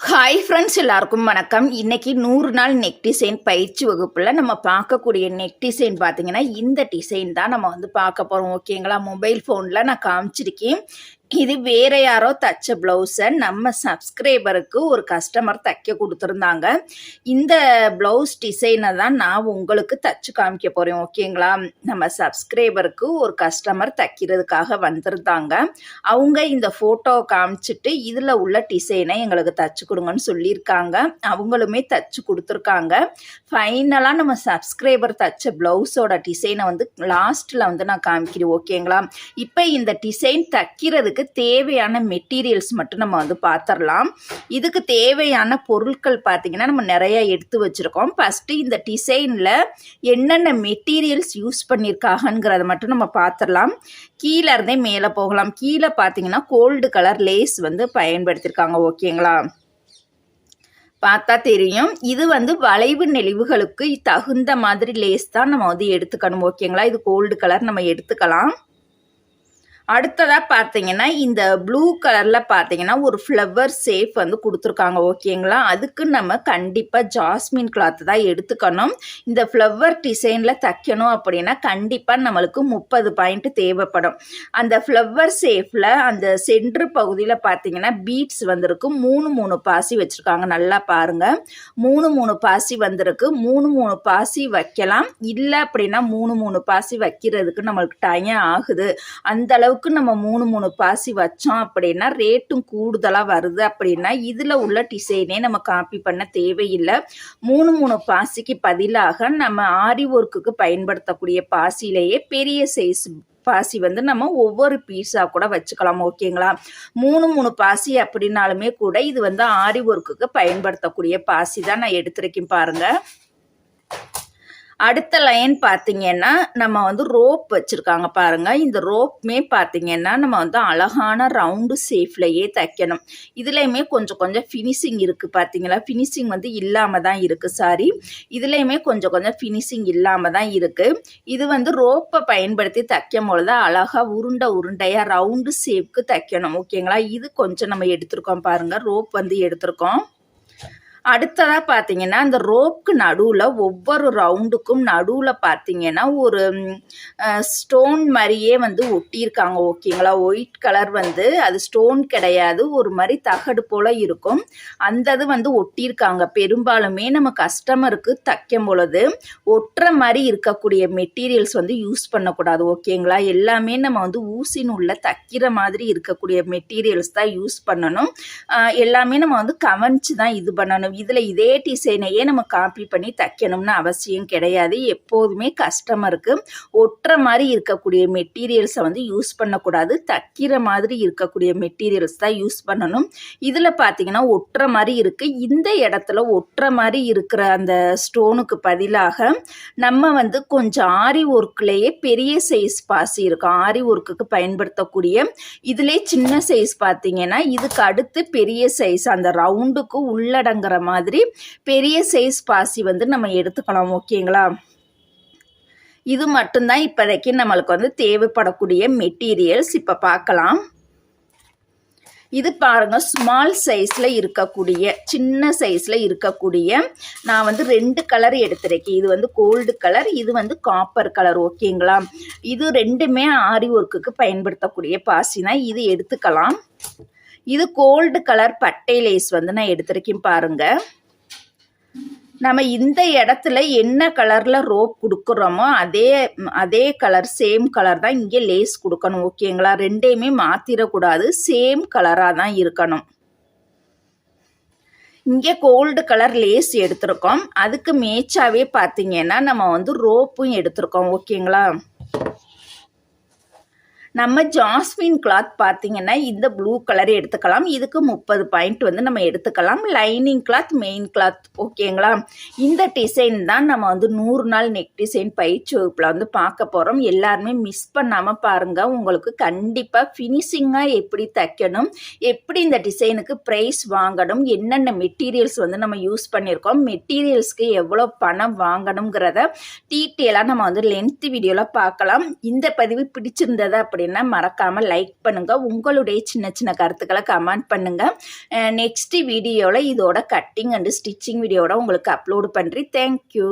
Hi friends எல்லாருக்கும் வணக்கம். இன்னைக்கு நூறு நாள் நெக் டிசைன் பயிற்சி வகுப்பில் நம்ம பார்க்கக்கூடிய நெக் டிசைன் பார்த்தீங்கன்னா இந்த டிசைன் தான் நம்ம வந்து பார்க்க போகிறோம் ஓகேங்களா மொபைல் ஃபோனில் நான் காமிச்சிருக்கேன். இது வேற யாரோ தச்ச ப்ளவுஸை நம்ம சப்ஸ்கிரைபருக்கு ஒரு கஸ்டமர் தைக்க கொடுத்துருந்தாங்க. இந்த ப்ளவுஸ் டிசைனை தான் நான் உங்களுக்கு தச்சு காமிக்க போகிறேன் ஓகேங்களா நம்ம சப்ஸ்கிரைபருக்கு ஒரு கஸ்டமர் தைக்கிறதுக்காக வந்திருந்தாங்க. அவங்க இந்த ஃபோட்டோ காமிச்சிட்டு இதில் உள்ள டிசைனை எங்களுக்கு தச்சு கொடுங்கன்னு சொல்லியிருக்காங்க. அவங்களுமே தச்சு கொடுத்துருக்காங்க. ஃபைனலாக நம்ம சப்ஸ்கிரைபர் தச்ச ப்ளவுஸோட டிசைனை வந்து லாஸ்ட்டில் வந்து நான் காமிக்கிறேன் ஓகேங்களா இப்போ இந்த டிசைன் தைக்கிறதுக்கு தேவையான மெட்டீரியல்ஸ் மட்டும் நம்ம வந்து பார்த்துடலாம் இதுக்கு தேவையான பொருட்கள் பார்த்தீங்கன்னா நம்ம நிறையா எடுத்து வச்சுருக்கோம். ஃபஸ்ட்டு இந்த டிசைனில் என்னென்ன மெட்டீரியல்ஸ் யூஸ் பண்ணியிருக்காங்கங்கிறத மட்டும் நம்ம பார்த்துடலாம் கீழே இருந்தே மேலே போகலாம். கீழே பார்த்தீங்கன்னா கோல்டு கலர் லேஸ் வந்து பயன்படுத்தியிருக்காங்க ஓகேங்களா பார்த்தா தெரியும். இது வந்து வளைவு நெளிவுகளுக்கு தகுந்த மாதிரி லேஸ் தான் நம்ம வந்து எடுத்துக்கணும். ஓகேங்களா இது கோல்டு கலர் நம்ம எடுத்துக்கலாம். அடுத்ததாக பார்த்தீங்கன்னா இந்த ப்ளூ கலரில் பார்த்தீங்கன்னா ஒரு ஃப்ளவர் சேஃப் வந்து கொடுத்துருக்காங்க ஓகேங்களா? அதுக்கு நம்ம கண்டிப்பாக ஜாஸ்மின் கிளாத் தான் எடுத்துக்கணும். இந்த ஃப்ளவர் டிசைனில் தைக்கணும் அப்படின்னா கண்டிப்பாக நம்மளுக்கு முப்பது பாயிண்ட் தேவைப்படும். அந்த ஃப்ளவர் சேஃபில் அந்த சென்ட்ரு பகுதியில் பார்த்தீங்கன்னா பீட்ஸ் வந்திருக்கு. மூணு மூணு பாசி வச்சுருக்காங்க நல்லா பாருங்கள் மூணு மூணு பாசி வந்திருக்கு. மூணு மூணு பாசி வைக்கலாம். இல்லை அப்படின்னா மூணு மூணு பாசி வைக்கிறதுக்கு நம்மளுக்கு டைம் ஆகுது. அந்த அளவுக்கு நம்ம மூணு மூணு பாசி வச்சோம் அப்படின்னா ரேட்டும் கூடுதலாக வருது அப்படின்னா இதில் உள்ள டிசைனே நம்ம காப்பி பண்ண தேவையில்லை. மூணு மூணு பாசிக்கு பதிலாக நம்ம ஆரி ஒர்க்குக்கு பயன்படுத்தக்கூடிய பாசிலேயே பெரிய சைஸ் பாசி வந்து நம்ம ஒவ்வொரு பீஸாக கூட வச்சுக்கலாம் ஓகேங்களா மூணு மூணு பாசி அப்படின்னாலுமே கூட இது வந்து ஆரி ஒர்க்குக்கு பயன்படுத்தக்கூடிய பாசி தான் நான் எடுத்திருக்கேன் பாருங்கள் அடுத்த லைன் பார்த்தீங்கன்னா நம்ம வந்து ரோப் வச்சுருக்காங்க பாருங்கள் இந்த ரோப்புமே பார்த்தீங்கன்னா நம்ம வந்து அழகான ரவுண்டு ஷேஃப்லையே தைக்கணும். இதுலேயுமே கொஞ்சம் கொஞ்சம் ஃபினிஷிங் இருக்குது பார்த்தீங்களா ஃபினிஷிங் வந்து இல்லாமல் தான் இருக்குது சாரி இதுலேயுமே கொஞ்சம் கொஞ்சம் ஃபினிஷிங் இல்லாமல் தான் இருக்குது இது வந்து ரோப்பை பயன்படுத்தி தைக்கும் பொழுது அழகாக உருண்டை உருண்டையாக ரவுண்டு ஷேப்க்கு தைக்கணும் ஓகேங்களா இது கொஞ்சம் நம்ம எடுத்திருக்கோம் பாருங்கள் ரோப் வந்து எடுத்திருக்கோம். அடுத்ததாக பார்த்தீங்கன்னா அந்த ரோப்க்கு நடுவில் ஒவ்வொரு ரவுண்டுக்கும் நடுவில் பார்த்தீங்கன்னா ஒரு ஸ்டோன் மாதிரியே வந்து ஒட்டியிருக்காங்க ஓகேங்களா? ஒயிட் கலர் வந்து அது ஸ்டோன் கிடையாது ஒரு மாதிரி தகடு போல் இருக்கும். அந்த இது வந்து ஒட்டியிருக்காங்க. பெரும்பாலுமே நம்ம கஸ்டமருக்கு தைக்கும் பொழுது ஒட்டுற மாதிரி இருக்கக்கூடிய மெட்டீரியல்ஸ் வந்து யூஸ் பண்ணக்கூடாது ஓகேங்களா? எல்லாமே நம்ம வந்து ஊசின் உள்ள தைக்கிற மாதிரி இருக்கக்கூடிய மெட்டீரியல்ஸ் தான் யூஸ் பண்ணணும். எல்லாமே நம்ம வந்து கவனித்து தான் இது பண்ணணும். இதில் இதே டிசைனையே நம்ம காப்பி பண்ணி தைக்கணும்னு அவசியம் கிடையாது. எப்போதுமே கஸ்டமருக்கு ஒட்டுற மாதிரி இருக்கக்கூடிய மெட்டீரியல்ஸை வந்து யூஸ் பண்ணக்கூடாது. தைக்கிற மாதிரி இருக்கக்கூடிய மெட்டீரியல்ஸ் தான் யூஸ் பண்ணணும். இதில் பார்த்தீங்கன்னா ஒட்டுற மாதிரி இருக்குது இந்த இடத்துல ஒட்டுற மாதிரி இருக்கிற அந்த ஸ்டோனுக்கு பதிலாக நம்ம வந்து கொஞ்சம் ஆரி ஒர்க்லேயே பெரிய சைஸ் பாசி இருக்கும். ஆரி ஒர்க்குக்கு பயன்படுத்தக்கூடிய இதிலே சின்ன சைஸ் பார்த்தீங்கன்னா இதுக்கு அடுத்து பெரிய சைஸ் அந்த ரவுண்டுக்கு உள்ளடங்குற மாதிரி பெரிய சைஸ் பாசி வந்து நம்ம எடுத்துக்கலாம் ஓகேங்களா இது மட்டும்தான் இப்போதைக்கு நம்மளுக்கு வந்து தேவைப்படக்கூடிய மெட்டீரியல்ஸ் இப்போ பார்க்கலாம். இது பாருங்கள் ஸ்மால் சைஸில் இருக்கக்கூடிய சின்ன சைஸில் இருக்கக்கூடிய நான் வந்து ரெண்டு கலர் எடுத்திருக்கேன். இது வந்து கோல்டு கலர் இது வந்து காப்பர் கலர் ஓகேங்களா இது ரெண்டுமே ஆரி ஒர்க்குக்கு பயன்படுத்தக்கூடிய பாசினா இது எடுத்துக்கலாம். இது கோல்டு கலர் பட்டை லேஸ் வந்து நான் எடுத்திருக்கேன் பாருங்கள் நம்ம இந்த இடத்துல என்ன கலரில் ரோப் கொடுக்குறோமோ அதே அதே கலர் சேம் கலர் தான் இங்கே லேஸ் கொடுக்கணும் ஓகேங்களா? ரெண்டையுமே மாற்றிடக்கூடாது சேம் கலராக தான் இருக்கணும். இங்கே கோல்டு கலர் லேஸ் எடுத்திருக்கோம். அதுக்கு மேய்ச்சாவே பார்த்தீங்கன்னா நம்ம வந்து ரோப்பும் எடுத்திருக்கோம் ஓகேங்களா? நம்ம ஜாஸ்மின் கிளாத் பார்த்தீங்கன்னா இந்த ப்ளூ கலர் எடுத்துக்கலாம். இதுக்கு முப்பது பாயிண்ட் வந்து நம்ம எடுத்துக்கலாம். லைனிங் கிளாத் மெயின் கிளாத் ஓகேங்களா இந்த டிசைன் தான் நம்ம வந்து நூறு நாள் நெக் டிசைன் பயிற்சி வகுப்பில் வந்து பார்க்க போகிறோம் எல்லாருமே மிஸ் பண்ணாமல் பாருங்கள் உங்களுக்கு கண்டிப்பாக ஃபினிஷிங்காக எப்படி தைக்கணும் எப்படி இந்த டிசைனுக்கு ப்ரைஸ் வாங்கணும் என்னென்ன மெட்டீரியல்ஸ் வந்து நம்ம யூஸ் பண்ணியிருக்கோம் மெட்டீரியல்ஸ்க்கு எவ்வளோ பணம் வாங்கணுங்கிறத டீட்டெயிலாக நம்ம வந்து லென்த் வீடியோவில் பார்க்கலாம். இந்த பதிவு பிடிச்சிருந்தது அப்படி அப்படின்னா மறக்காமல் லைக் பண்ணுங்கள் உங்களுடைய சின்ன சின்ன கருத்துக்களை கமெண்ட் பண்ணுங்கள் நெக்ஸ்ட் வீடியோவில் இதோட கட்டிங் அண்டு ஸ்டிச்சிங் வீடியோட உங்களுக்கு அப்லோடு பண்ணுறேன் தேங்க்யூ